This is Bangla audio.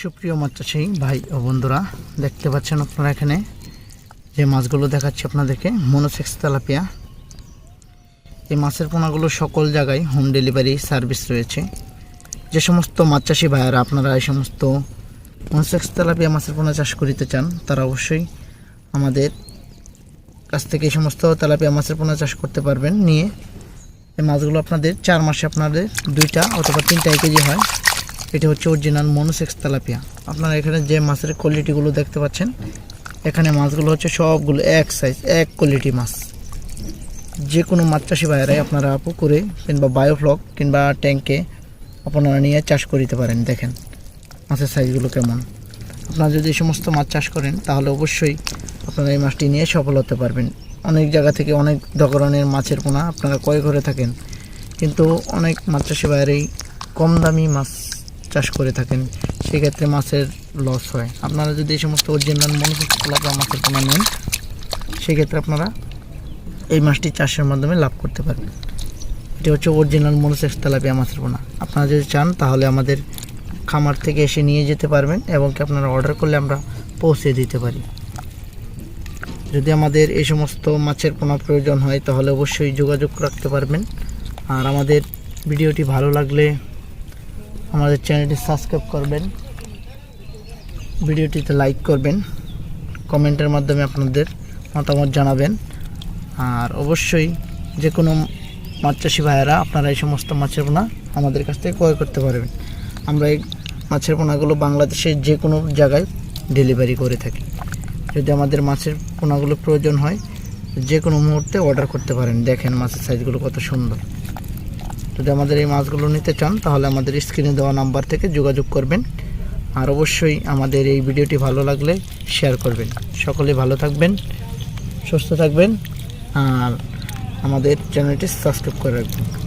সুপ্রিয় মাছ চাষি ভাই ও বন্ধুরা, দেখতে পাচ্ছেন আপনারা এখানে যে মাছগুলো দেখাচ্ছি আপনাদেরকে, মনোসেক্স তেলাপিয়া। এই মাছের পোনাগুলো সকল জায়গায় হোম ডেলিভারি সার্ভিস রয়েছে। যে সমস্ত মাছ চাষি ভাইয়ারা, আপনারা এই সমস্ত মনোসেক্স তেলাপিয়া মাছের পোনা চাষ করিতে চান, তারা অবশ্যই আমাদের কাছ থেকে এই সমস্ত তেলাপিয়া মাছের পোনা চাষ করতে পারবেন। নিয়ে এই মাছগুলো আপনাদের চার মাসে আপনাদের দুইটা অথবা তিনটা কেজি হয়। এটা হচ্ছে অরিজিনাল মনোসেক্স তেলাপিয়া আপনারা এখানে যে মাছের কোয়ালিটিগুলো দেখতে পাচ্ছেন, এখানে মাছগুলো হচ্ছে সবগুলো এক সাইজ এক কোয়ালিটি মাছ। যে কোনো মাছ চাষি ভাইয়েরাই আপনারা পুকুরে কিংবা বায়োফ্লক কিংবা ট্যাঙ্কে আপনারা নিয়ে চাষ করিতে পারেন, দেখেন। মাছের সাইজগুলো কেমন। আপনারা যদি এই সমস্ত মাছ চাষ করেন, তাহলে অবশ্যই আপনারা এই মাছটি নিয়ে সফল হতে পারবেন। অনেক জায়গা থেকে অনেক ধরনের মাছের পোনা আপনারা ক্রয় করে থাকেন। কিন্তু অনেক মাছ চাষি ভাইয়েরাই কম দামি মাছ চাষ করে থাকেন, সেক্ষেত্রে মাছের লস হয়। আপনারা যদি এই সমস্ত অরিজিনাল মনোসেক্সলা মাছের পোনা নেন, সেক্ষেত্রে আপনারা এই মাছটি চাষের মাধ্যমে লাভ করতে পারবেন। এটি হচ্ছে অরিজিনাল মনোসেক্স তেলাপিয়া মাছের পোনা। আপনারা যদি চান, তাহলে আমাদের খামার থেকে এসে নিয়ে যেতে পারবেন এবং কি আপনারা অর্ডার করলে আমরা পৌঁছে দিতে পারি। যদি আমাদের এই সমস্ত মাছের পোনা প্রয়োজন হয়, তাহলে অবশ্যই যোগাযোগ রাখতে পারবেন। আর আমাদের ভিডিওটি ভালো লাগলে আমাদের চ্যানেলটি সাবস্ক্রাইব করবেন, ভিডিওটিতে লাইক করবেন, কমেন্টের মাধ্যমে আপনাদের মতামত জানাবেন। আর অবশ্যই যে কোনো মাছ চাষি ভাইয়েরা, আপনারা এই সমস্ত মাছের পোনা আমাদের কাছ থেকে ক্রয় করতে পারবেন। আমরা এই মাছের পোনাগুলো বাংলাদেশের যে কোনো জায়গায় ডেলিভারি করে থাকি। যদি আমাদের মাছের পোনাগুলো প্রয়োজন হয়, যে কোনো মুহূর্তে অর্ডার করতে পারেন। দেখেন মাছের সাইজগুলো কত সুন্দর। যদি আমাদের এই মাছগুলো নিতে চান, তাহলে আমাদের স্ক্রিনে দেওয়া নাম্বার থেকে যোগাযোগ করবেন। আর অবশ্যই আমাদের এই ভিডিওটি ভালো লাগলে শেয়ার করবেন। সকলে ভালো থাকবেন, সুস্থ থাকবেন, আর আমাদের চ্যানেলটি সাবস্ক্রাইব করে রাখবেন।